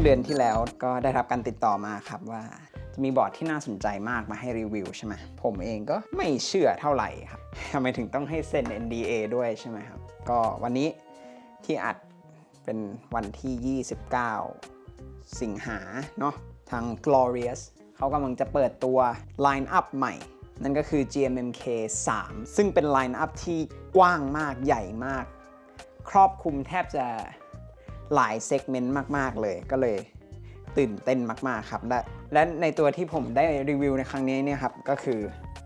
มื่อเดือนที่แล้วก็ได้รับการติดต่อมาครับว่า จะมีบอร์ดที่น่าสนใจมากมาให้รีวิวใช่ไหมผมเองก็ไม่เชื่อเท่าไหร่ครับทำไมถึงต้องให้เซ็น NDA ด้วยใช่ไหมครับ ก็วันนี้ที่อัดเป็นวันที่ 29 สิงหาเนาะทาง Glorious เขากำลังจะเปิดตัว Line Up ใหม่ นั่นก็คือ GMMK 3 ซึ่งเป็น Line Up ที่กว้างมากใหญ่มาก ครอบคลุมแทบจะ หลายเซกเมนต์มาก ๆ เลยก็เลยตื่นเต้นมาก ๆ ครับและและในตัวที่ผมได้รีวิวในครั้งนี้เนี่ยครับ ก็คือ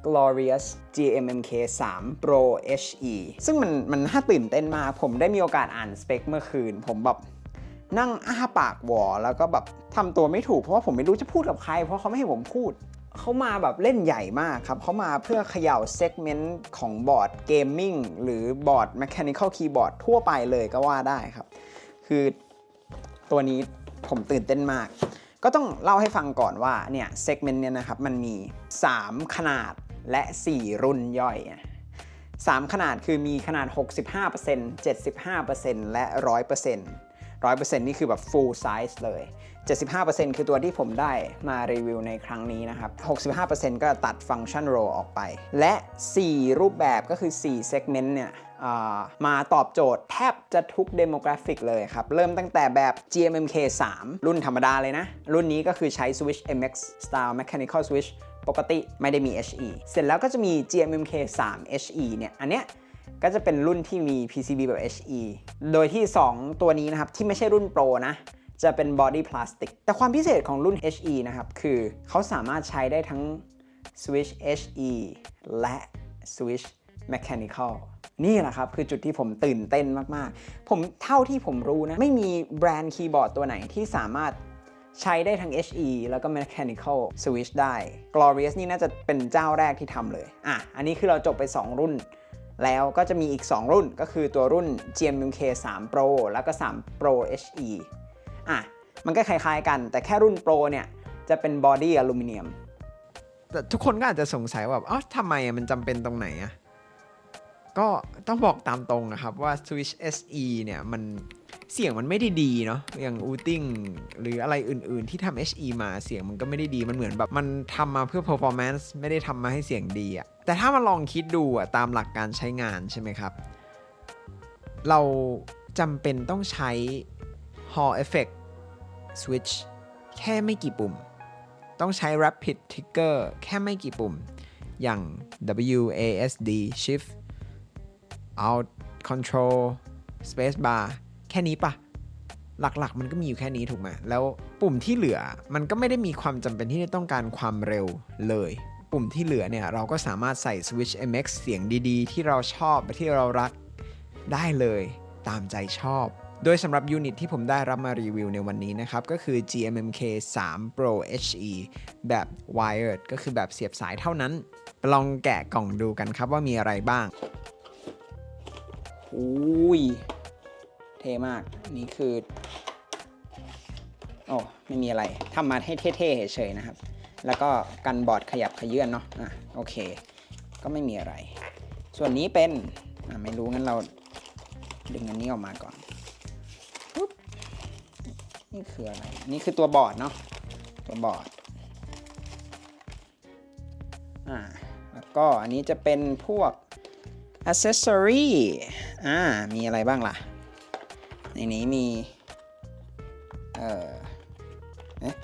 Glorious GMMK 3 Pro HE ซึ่งมันมันน่าตื่นเต้นมาก ผมได้มีโอกาสอ่านสเปคเมื่อคืน ผมแบบนั่งอ้าปากหวอแล้วก็แบบทำตัวไม่ถูก เพราะว่าผมไม่รู้จะพูดกับใคร เพราะเขาไม่ให้ผมพูด เขามาแบบเล่นใหญ่มากครับ เขามาเพื่อเขย่าเซกเมนต์ของบอร์ดเกมมิ่งหรือบอร์ด Mechanical Keyboard ทั่วไปเลยก็ว่าได้ครับ คือตัวนี้ผมตื่นเต้นมาก ก็ต้องเล่าให้ฟังก่อนว่าเนี่ยเซกเมนต์เนี่ยนะครับมันมี 3 ขนาดและ 4 รุ่นย่อย 3 ขนาดคือมีขนาด 65% 75%และ 100% 100%นี่คือแบบ full size เลย 75%คือตัวที่ผมได้มารีวิวในครั้งนี้นะครับ 65%ก็ตัดฟังก์ชัน row ออกไป และ 4 รูปแบบก็คือ 4 segment เนี่ยมาตอบโจทย์แทบจะทุก demographic เลยครับ เริ่มตั้งแต่แบบ GMMK 3 รุ่นธรรมดาเลยนะ รุ่นนี้ก็คือใช้ switch MX style mechanical switch ปกติไม่ได้มี HE เสร็จแล้วก็จะมี GMMK 3 HE เนี่ย อันเนี้ย ก็จะเป็นรุ่นที่มี PCB แบบ HE โดยที่ 2 ตัวนี้นะครับ ที่ไม่ใช่รุ่นโปรนะ จะเป็นบอดี้พลาสติก แต่ความพิเศษของรุ่น HE นะครับ คือเขาสามารถใช้ได้ทั้ง Switch HE และ Switch Mechanical นี่แหละครับ คือจุดที่ผมตื่นเต้นมาก ๆ ผมเท่าที่ผมรู้นะ ไม่มีแบรนด์คีย์บอร์ดตัวไหนที่สามารถใช้ได้ทั้ง HE แล้วก็ Mechanical Switch ได้ Glorious นี่น่าจะเป็นเจ้าแรกที่ทำเลย อะ อันนี้คือเราจบไป 2 รุ่น แล้วก็จะมีอีก 2 รุ่นก็คือตัวรุ่น GMMK 3 Pro แล้วก็ 3 Pro HE อะ มันก็คล้ายๆกัน แต่แค่รุ่น Pro เนี่ยจะเป็นบอดี้อลูมิเนียม แต่ทุกคนก็อาจจะสงสัยว่าแบบอ๋อทำไมอะมันจำเป็นตรงไหนอะก็ต้องบอกตามตรงนะครับว่า Switch SE เนี่ยมัน เสียงมันไม่ได้ดีเนาะอย่าง u t i n g หรืออะไรอื่นๆที่ทำ HE มาเสียงมันก็ไม่ได้ดีมันเหมือนแบบมันทำมาเพื่อ performance ไม่ได้ทำมาให้เสียงดีอะแต่ถ้ามาลองคิดดูอะตามหลักการใช้งานใช่ไหมครับ เราจำเป็นต้องใช้ Hall Effect Switch แค่ไม่กี่ปุ่ม ต้องใช้ Rapid Trigger แค่ไม่กี่ปุ่ม อย่าง WASD Shift Out Control Space Bar ค่นี้ปะหลักๆ มันก็มีอยู่แค่นี้ถูกไหมแล้วปุ่มที่เหลือมันก็ไม่ได้มีความจำเป็นที่จะต้องการความเร็วเลย ปุ่มที่เหลือเนี่ยเราก็สามารถใส่ Switch MX เสียงดีๆ ที่เราชอบที่เรารักได้เลยตามใจชอบ โดยสำหรับยูนิตที่ผมได้รับมารีวิวในวันนี้นะครับ ก็คือ GMMK 3 Pro HE แบบ wired ก็คือแบบเสียบสายเท่านั้น ลองแกะกล่องดูกันครับว่ามีอะไรบ้างอุ้ย เท่มาก นี่คือ โอ้ไม่มีอะไรทำมาให้เท่ๆเฉยๆนะครับ แล้วก็กันบอร์ดขยับขยื่นเนาะอะโอเค ก็ไม่มีอะไร ส่วนนี้เป็นอะไม่รู้งั้นเราดึงอันนี้ออกมาก่อนปุ๊บนี่คืออะไร นี่คือตัวบอร์ดเนาะตัวบอร์ดอ่าแล้วก็อันนี้จะเป็นพวก accessory อ่ามีอะไรบ้างล่ะ ในนี้มี เอ่อเอ๊ะ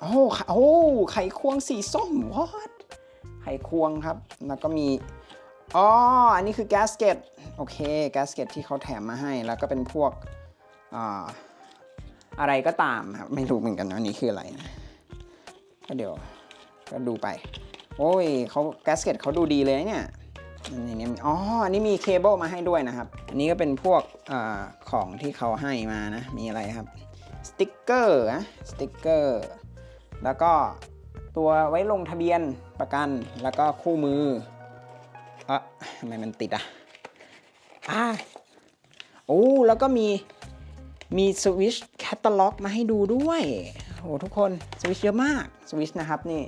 โอ้โอ้ไขควงสีส้ม what ไขควงครับ แล้วก็มี อ๋อ อันนี้คือแกสเกตโอเค แกสเกตที่เขาแถมมาให้ แล้วก็เป็นพวกอ่าอะไรก็ตามครับ ไม่รู้เหมือนกันว่าอันนี้คืออะไรนะ ก็เดี๋ยว ก็ดูไป โอ้ยเขาแกสเกตเขาดูดีเลยเนี่ย อันนี้อ๋ออันนี้มีเคเบิลมาให้ด้วยนะครับ อันนี้ก็เป็นพวกอของที่เขาให้มานะ มีอะไรครับ สติกเกอร์นะสติกเกอร์ แล้วก็ตัวไว้ลงทะเบียนประกัน แล้วก็คู่มืออะทำไมมันติดอะอ่าโอ้แล้วก็มีมีสวิชแคตตาล็อกมาให้ดูด้วย โอ้ทุกคนสวิชเยอะมากสวิชนะครับนี่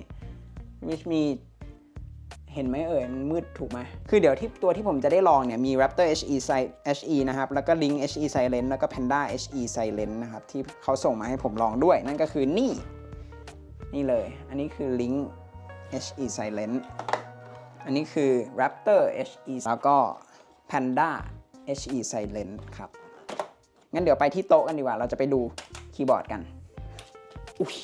สวิชมี เห็นไหมเอ่ยมันมืดถูกไหมคือเดี๋ยวที่ตัวที่ผมจะได้ลองเนี่ยมี Raptor HE Si- HE นะครับ แล้วก็ Link HE Silent แล้วก็ Panda HE Silent นะครับ ที่เขาส่งมาให้ผมลองด้วย นั่นก็คือนี่ นี่เลย อันนี้คือ Link HE Silent อันนี้คือ Raptor HE แล้วก็ Panda HE Silent ครับ งั้นเดี๋ยวไปที่โต๊ะกันดีกว่า เราจะไปดูคีย์บอร์ดกัน อุ้ย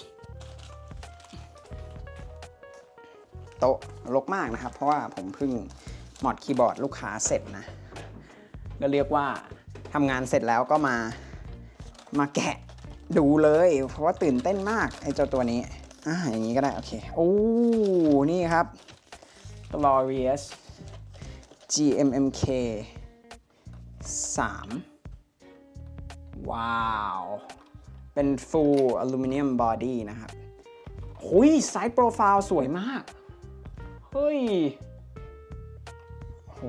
โต๊ะรกมากนะครับ เพราะว่าผมเพิ่งหมอดคีย์บอร์ดลูกค้าเสร็จนะ ก็เรียกว่าทำงานเสร็จแล้วก็มามาแกะดูเลย เพราะว่าตื่นเต้นมากไอ้เจ้าตัวนี้อ่าอย่างนี้ก็ได้ โอเค โอ้นี่ครับ Glorious GMMK 3 ว้าว เป็น full aluminum body นะครับหุยไซส์โปรไฟล์สวยมาก ฮ้ยโห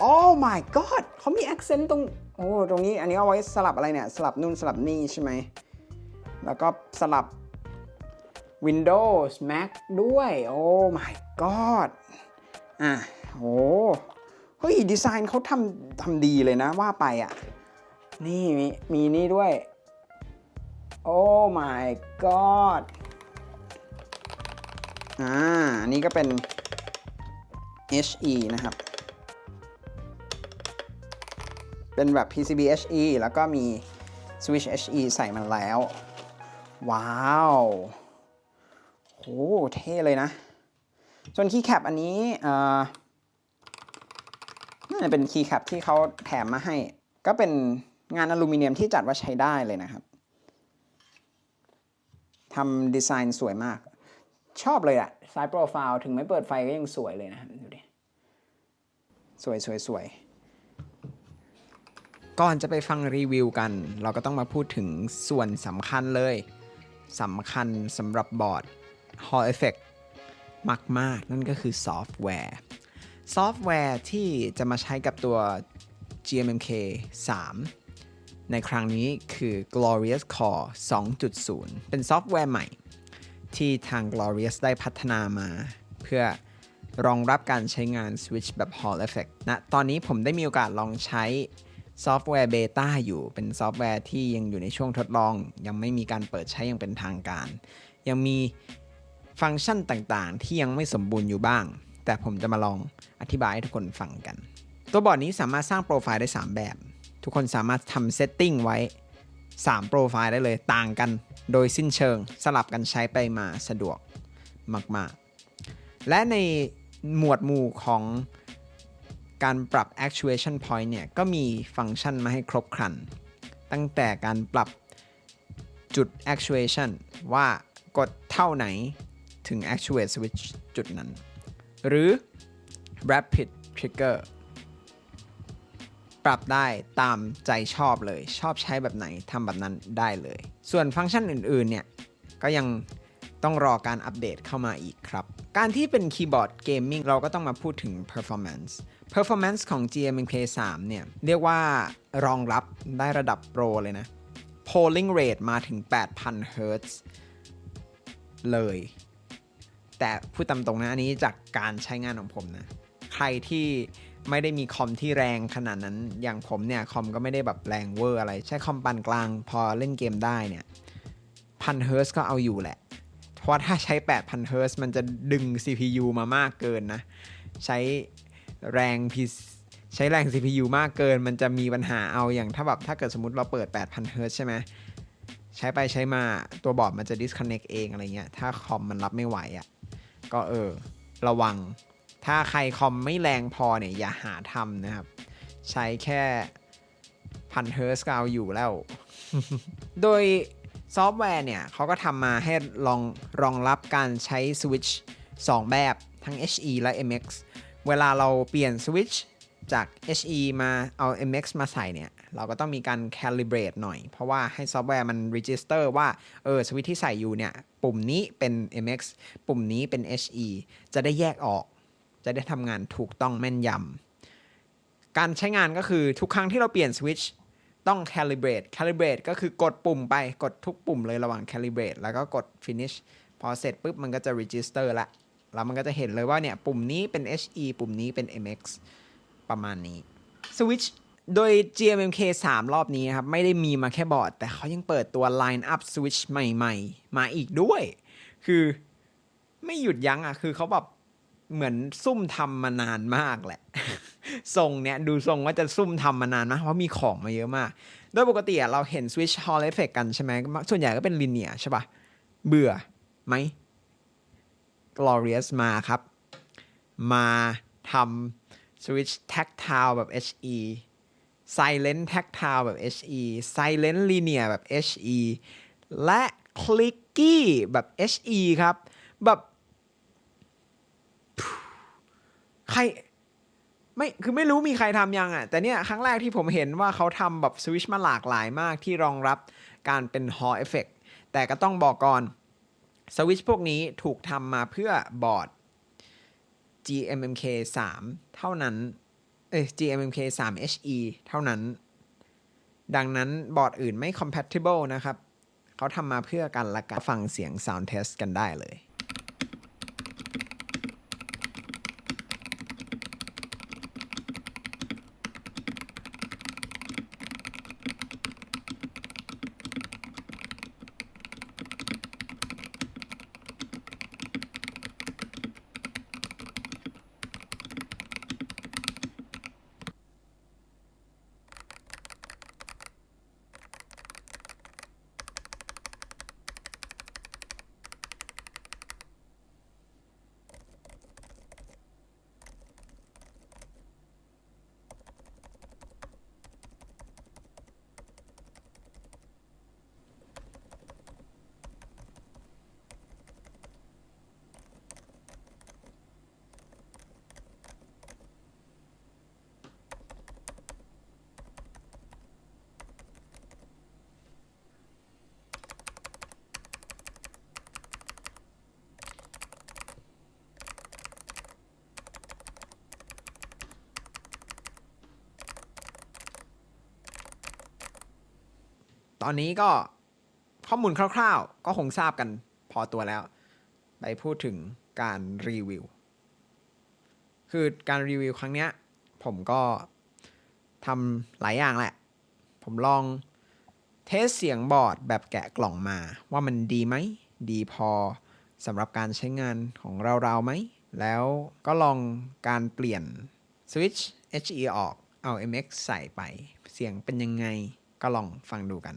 โอ้ my god เขามี accent ตรง โอ้ ตรงนี้ อันนี้เอาไว้สลับอะไรเนี่ย สลับนู่นสลับนี่ใช่ไหม แล้วก็สลับ Windows Mac ด้วย โอ้ my god อะโห เฮ้ย ดีไซน์เขาทำทำดีเลยนะว่าไปอะ นี่มีมีนี่ด้วย โอ้ my god อ่าอันนี้ก็เป็น HE นะครับ เป็นแบบ PCB HE แล้วก็มี Switch HE ใส่มันแล้ว ว้าวโหเท่เลยนะ ส่วนคีย์แคปอันนี้เอ่อน่าจะเป็นคีย์แคปที่เขาแถมมาให้ ก็เป็นงานอลูมิเนียมที่จัดว่าใช้ได้เลยนะครับทำดีไซน์สวยมาก ชอบเลยอะไซส์โปรไฟล์ถึงไม่เปิดไฟก็ยังสวยเลยนะดูดิสวยสวยสวยก่อนจะไปฟังรีวิวกัน เราก็ต้องมาพูดถึงส่วนสำคัญเลยสำคัญสำหรับบอร์ด Hall Effect มาก ๆ นั่นก็คือซอฟต์แวร์ ซอฟต์แวร์ที่จะมาใช้กับตัว GMMK 3 ในครั้งนี้คือ Glorious Core 2.0 เป็นซอฟต์แวร์ใหม่ ที่ทาง Glorious ได้พัฒนามา เพื่อรองรับการใช้งาน Switch แบบ Hall Effect ณตอนนี้ผมได้มีโอกาสลองใช้ซอฟต์แวร์เบต้าอยู่เป็นซอฟต์แวร์ที่ยังอยู่ในช่วงทดลอง ยังไม่มีการเปิดใช้อย่างเป็นทางการ ยังมีฟังก์ชันต่างๆ ที่ยังไม่สมบูรณ์อยู่บ้าง แต่ผมจะมาลองอธิบายให้ทุกคนฟังกัน ตัวบอร์ดนี้สามารถสร้างโปรไฟล์ได้ 3 แบบ ทุกคนสามารถทำเซตติ้งไว้ 3 โปรไฟล์ได้เลยต่างกัน โดยสิ้นเชิงสลับกันใช้ไปมาสะดวกมากๆ และในหมวดหมู่ของการปรับ actuation point เนี่ย ก็มีฟังก์ชันมาให้ครบครัน ตั้งแต่การปรับจุด actuation ว่ากดเท่าไหนถึง actuate switch จุดนั้น หรือ rapid trigger ปรับได้ตามใจชอบเลย ชอบใช้แบบไหนทำแบบนั้นได้เลย ส่วนฟังก์ชันอื่นๆเนี่ยก็ยังต้องรอการอัปเดตเข้ามาอีกครับ การที่เป็นคีย์บอร์ดเกมมิ่งเราก็ต้องมาพูดถึง performance performance ของ GMK 3เนี่ย เรียกว่ารองรับได้ระดับโปรเลยนะ polling rate มาถึง 8,000 Hz เลย แต่พูดตามตรงนะ อันนี้จากการใช้งานของผมนะ ใครที่ ไม่ได้มีคอมที่แรงขนาดนั้น อย่างผมเนี่ยคอมก็ไม่ได้แบบแรงเวอร์อะไร ใช้คอมปานกลางพอเล่นเกมได้เนี่ยพันเฮิร์ก็เอาอยู่แหละ เพราะถ้าใช้ 8,000เฮิร์มันจะดึง CPU มามากเกินนะ ใช้แรง P ใช้แรง CPU มากเกิน มันจะมีปัญหาเอาอย่างถ้าแบบถ้าเกิดสมมติเราเปิด 8,000เฮิร์ใช่ไหมใช้ไปใช้มาตัวบอร์ดมันจะ disconnect เองอะไรเงี้ย ถ้าคอมมันรับไม่ไหวอะ่ะ ก็เออ ระวัง ถ้าใครคอมไม่แรงพอเนี่ยอย่าหาทำนะครับ ใช้แค่พันเฮิร์สก็เอาอยู่แล้ว โดยซอฟต์แวร์เนี่ยเขาก็ทำมาให้รองรองรับการใช้สวิตช์2แบบทั้ง HE และ MX เวลาเราเปลี่ยนสวิตช์จาก HE มาเอา MX มาใส่เนี่ย เราก็ต้องมีการ calibrate หน่อย เพราะว่าให้ซอฟต์แวร์มัน register ว่า เออ สวิตช์ที่ใส่อยู่เนี่ย ปุ่มนี้เป็น MX ปุ่มนี้เป็น HE จะได้แยกออก จะได้ทำงานถูกต้องแม่นยำการใช้งานก็คือทุกครั้งที่เราเปลี่ยนสวิตช์ต้อง calibrate calibrate ก็คือกดปุ่มไปกดทุกปุ่มเลยระหว่าง calibrate แล้วก็กด finish พอเสร็จปุ๊บมันก็จะ register ละแล้วมันก็จะเห็นเลยว่าเนี่ยปุ่มนี้เป็น HE ปุ่มนี้เป็น MX ประมาณนี้ Switch โดย GMMK 3 รอบนี้ครับ ไม่ได้มีมาแค่บอร์ด แต่เขายังเปิดตัว Line Up Switch ใหม่ ๆ มาอีกด้วย คือไม่หยุดยั้งอะ คือเขาแบบ เหมือนซุ่มทำมานานมากแหละทรงเนี้ยดูทรงว่าจะซุ่มทำมานานมาก เพราะมีของมาเยอะมาก โดยปกติเราเห็น Switch Hall Effect กันใช่ไหมส่วนใหญ่ก็เป็นลิเนียใช่ปะเบื่อไหม Glorious มาครับ มาทำ Switch Tactile แบบ HE Silent Tactile แบบ HE Silent Linear แบบ HE และ Clicky แบบ HE ครับ แบบ ใครไม่คือไม่รู้มีใครทำยังอะ แต่เนี่ยครั้งแรกที่ผมเห็นว่าเขาทำแบบสวิชมาหลากหลายมากที่รองรับการเป็น Hall Effect แต่ก็ต้องบอกก่อนสวิชพวกนี้ถูกทำมาเพื่อบอร์ด GMMK 3 เท่านั้น เอ้ย GMMK 3 HE เท่านั้น ดังนั้นบอร์ดอื่นไม่ compatible นะครับ เขาทำมาเพื่อกันละกันฟังเสียง sound test กันได้เลย ตอนนี้ก็ข้อมูลคร่าวๆ ก็คงทราบกันพอตัวแล้ว ไปพูดถึงการรีวิว คือการรีวิวครั้งเนี้ย ผมก็ทำหลายอย่างแหละ ผมลองเทสเสียงบอร์ดแบบแกะกล่องมา ว่ามันดีไหม ดีพอสำหรับการใช้งานของเราๆไหม แล้วก็ลองการเปลี่ยน Switch HE ออกเอา MX ใส่ไป เสียงเป็นยังไง ก็ลองฟังดูกัน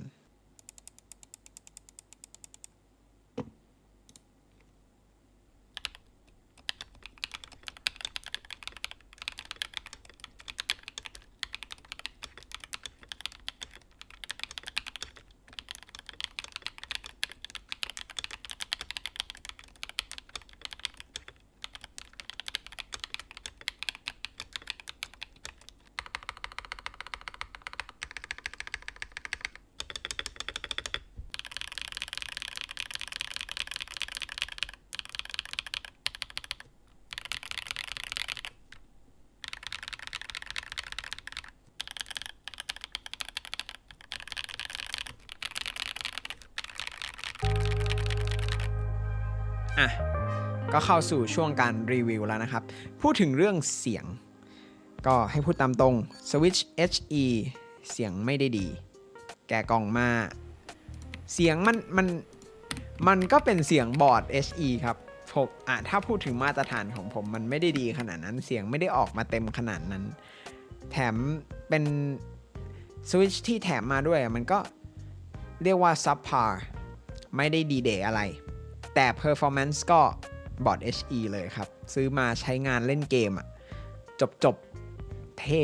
อะก็เข้าสู่ช่วงการรีวิวแล้วนะครับ พูดถึงเรื่องเสียง ก็ให้พูดตามตรง Switch HE เสียงไม่ได้ดี แกกล่องมา เสียงมันมันมันก็เป็นเสียงบอร์ด HE ครับผมอะถ้าพูดถึงมาตรฐานของผมมันไม่ได้ดีขนาดนั้น เสียงไม่ได้ออกมาเต็มขนาดนั้น แถมเป็นสวิตชที่แถมมาด้วย มันก็เรียกว่า subpar ไม่ได้ดีเดย์อะไร แต่ performance ก็บอร์ด HE เลยครับ ซื้อมาใช้งานเล่นเกมอะจบจบเท่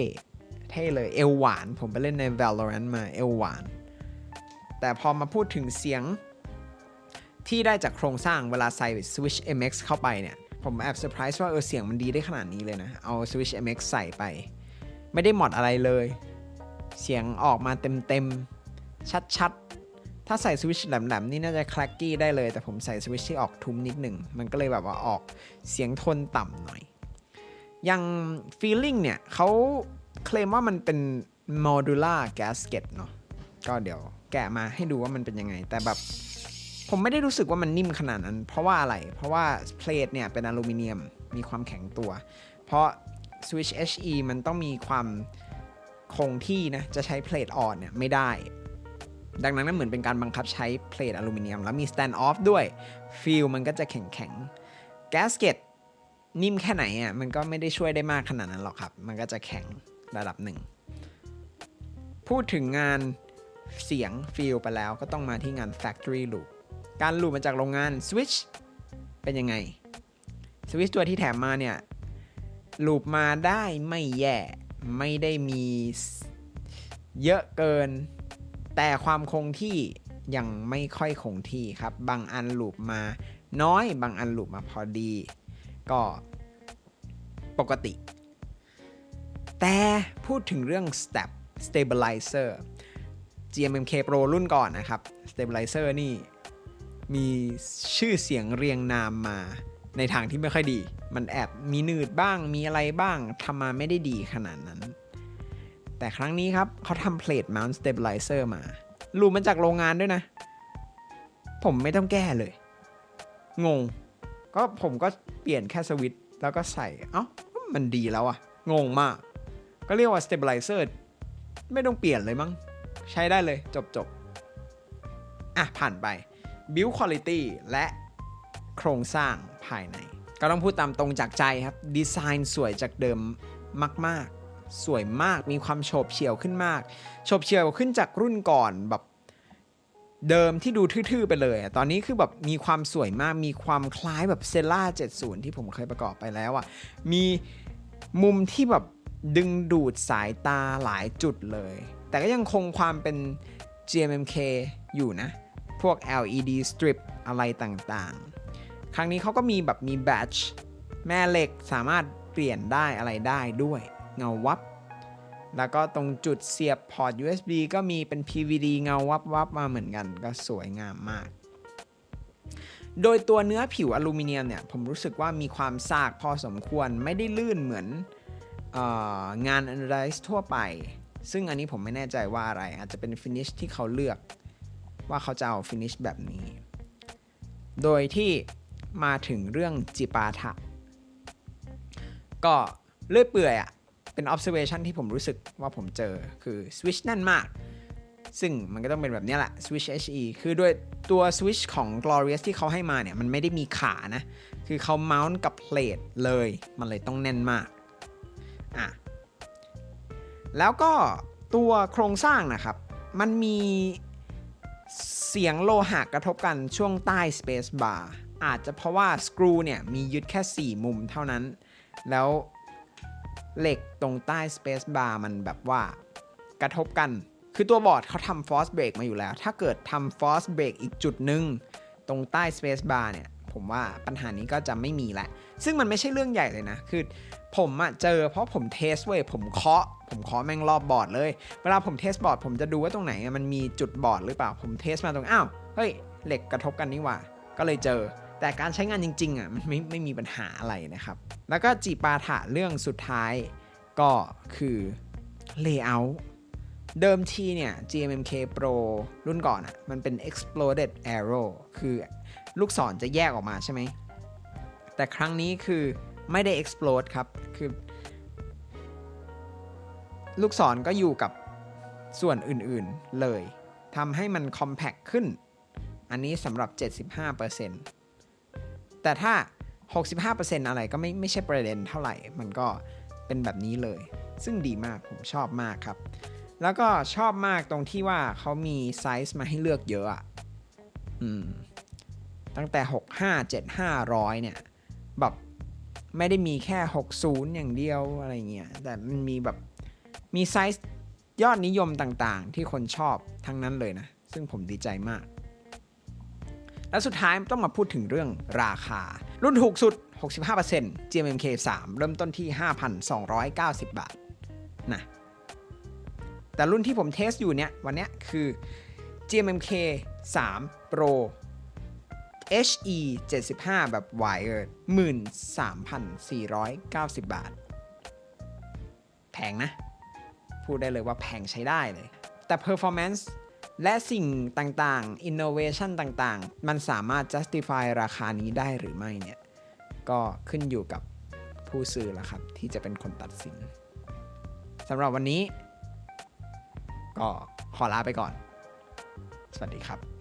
เท่เลยเอวหวาน ผมไปเล่นใน Valorant มาเอวหวาน แต่พอมาพูดถึงเสียงที่ได้จากโครงสร้างเวลาใส่ Switch MX เข้าไปเนี่ย ผมแอบเซอร์ไพรส์ว่าเออเสียงมันดีได้ขนาดนี้เลยนะ เอา Switch MX ใส่ไป ไม่ได้หมดอะไรเลย เสียงออกมาเต็มๆ ชัดๆ ถ้าใส่สวิชแหลมๆนี่น่าจะคลักกี้ได้เลย แต่ผมใส่สวิชที่ออกทุ้มนิดหนึ่ง มันก็เลยแบบว่าออกเสียงโทนต่ำหน่อย อย่าง feeling เนี่ยเขาเคลมว่ามันเป็น modular gasket เนาะก็เดี๋ยวแกะมาให้ดูว่ามันเป็นยังไง แต่แบบผมไม่ได้รู้สึกว่ามันนิ่มขนาดนั้น เพราะว่าอะไร เพราะว่าเพลทเนี่ยเป็นอลูมิเนียมมีความแข็งตัว เพราะ Switch HE มันต้องมีความคงที่นะ จะใช้เพลทอ่อนเนี่ยไม่ได้ ดังนั้นมันเหมือนเป็นการบังคับใช้เพลทอลูมิเนียม แล้วมี stand off ด้วยฟีลมันก็จะแข็งแข็งแกสเกตนิ่มแค่ไหนอะมันก็ไม่ได้ช่วยได้มากขนาดนั้นหรอกครับ มันก็จะแข็งระดับหนึ่ง พูดถึงงานเสียงฟีลไปแล้วก็ต้องมาที่งาน factory loop การลูปมาจากโรงงาน Switch เป็นยังไง Switch ตัวที่แถมมาเนี่ยลูปมาได้ไม่แย่ ไม่ได้มีเยอะเกิน แต่ความคงที่ยังไม่ค่อยคงที่ครับ บางอันหลูปมาน้อย บางอันหลูปมาพอดี ก็ปกติ แต่พูดถึงเรื่อง step stabilizer GMMK Pro รุ่นก่อนนะครับ stabilizer นี่มีชื่อเสียงเรียงนามมาในทางที่ไม่ค่อยดี มันแอบมีหนืดบ้าง มีอะไรบ้างทำมาไม่ได้ดีขนาดนั้น แต่ครั้งนี้ครับเขาทำ plate mount stabilizer มารูปมาจากโรงงานด้วยนะ ผมไม่ต้องแก้เลย งง ก็ผมก็เปลี่ยนแค่สวิตช์แล้วก็ใส่ เอ้า มันดีแล้วอะงงมาก ก็เรียกว่า stabilizer ไม่ต้องเปลี่ยนเลยมั้ง ใช้ได้เลยจบจบๆอะ ผ่านไป build quality และโครงสร้างภายใน ก็ต้องพูดตามตรงจากใจครับ ดีไซน์สวยจากเดิมมาก ๆ สวยมากมีความโฉบเฉี่ยวขึ้นมากโฉบเฉี่ยวขึ้นจากรุ่นก่อนแบบเดิมที่ดูทื่อๆไปเลย ตอนนี้คือแบบมีความสวยมาก มีความคล้ายแบบเซล่า70 ที่ผมเคยประกอบไปแล้วอะ มีมุมที่แบบดึงดูดสายตาหลายจุดเลย แต่ก็ยังคงความเป็น GMMK อยู่นะ พวก LED strip อะไรต่างๆ ครั้งนี้เขาก็มีแบบมีแบตช์แม่เหล็กสามารถเปลี่ยนได้อะไรได้ด้วย เงาวับ แล้วก็ตรงจุดเสียบพอร์ต USB ก็มีเป็น PVD เงาวับวับมาเหมือนกัน ก็สวยงามมาก โดยตัวเนื้อผิวอลูมิเนียมเนี่ย ผมรู้สึกว่ามีความซากพอสมควรไม่ได้ลื่นเหมือนอองาน Anodize ทั่วไป ซึ่งอันนี้ผมไม่แน่ใจว่าอะไร อาจจะเป็นฟินิชที่เขาเลือก ว่าเขาจะเอาฟินิชแบบนี้ โดยที่มาถึงเรื่องจิปาถะก็เลื่อยเปื่อยอะ เป็น observation ที่ผมรู้สึกว่าผมเจอคือ switch แน่นมาก ซึ่งมันก็ต้องเป็นแบบนี้แหละ switch HE คือด้วยตัว switch ของ glorious ที่เขาให้มาเนี่ย มันไม่ได้มีขานะ คือเขา mount กับ plate เลย มันเลยต้องแน่นมากอะแล้วก็ตัวโครงสร้างนะครับ มันมีเสียงโลหะกระทบกันช่วงใต้ space bar อาจจะเพราะว่าสกรูเนี่ย มียึดแค่ 4 มุมเท่านั้น แล้ว เหล็กตรงใต้ space bar มันแบบว่ากระทบกัน คือตัวบอร์ดเขาทำ force break มาอยู่แล้ว ถ้าเกิดทำ force break อีกจุดหนึ่งตรงใต้ space bar เนี่ย ผมว่าปัญหานี้ก็จะไม่มีแหละ ซึ่งมันไม่ใช่เรื่องใหญ่เลยนะ คือผมอะเจอเพราะผมเทสเว้ย ผมเคาะ ผมเคาะแม่งรอบบอร์ดเลย เวลาผมเทสบอร์ดผมจะดูว่าตรงไหนมันมีจุดบอร์ดหรือเปล่า ผมเทสมาตรง อ้าว เฮ้ย เหล็กกระทบกันนี่หว่า ก็เลยเจอ แต่การใช้งานจริงๆอะมันไม่ไม่มีปัญหาอะไรนะครับ แล้วก็จีปาถะเรื่องสุดท้ายก็คือ Layout เดิมทีเนี่ย GMMK Pro รุ่นก่อนอะ มันเป็น exploded arrow คือลูกศรจะแยกออกมาใช่ไหม แต่ครั้งนี้คือไม่ได้ explode ครับ คือ ลูกศรก็อยู่กับส่วนอื่นๆเลย ทำให้มัน compact ขึ้น อันนี้สำหรับ 75% แต่ถ้า 65%อะไรก็ไม่ไม่ใช่ประเด็นเท่าไหร่ มันก็เป็นแบบนี้เลย ซึ่งดีมากผมชอบมากครับ แล้วก็ชอบมากตรงที่ว่าเขามีไซส์มาให้เลือกเยอะอะอืมตั้งแต่ 65 75 100 เนี่ย แบบไม่ได้มีแค่ 60 อย่างเดียวอะไรเงี้ย แต่มันมีแบบมีไซส์ยอดนิยมต่างๆ ที่คนชอบทั้งนั้นเลยนะ ซึ่งผมดีใจมาก แล้วสุดท้ายต้องมาพูดถึงเรื่องราคา รุ่นถูกสุด 65% GMMK 3 เริ่มต้นที่ 5,290 บาทนะแต่รุ่นที่ผมเทสอยู่เนี่ยวันนี้คือ GMMK 3 Pro HE 75 แบบ Wired 13,490 บาท แพงนะ พูดได้เลยว่าแพงใช้ได้เลย แต่ performance และสิ่งต่างๆ innovation ต่างๆ มันสามารถ justify ราคานี้ได้หรือไม่เนี่ย ก็ขึ้นอยู่กับผู้ซื้อละครับ ที่จะเป็นคนตัดสินสำหรับวันนี้ ก็ขอลาไปก่อน สวัสดีครับ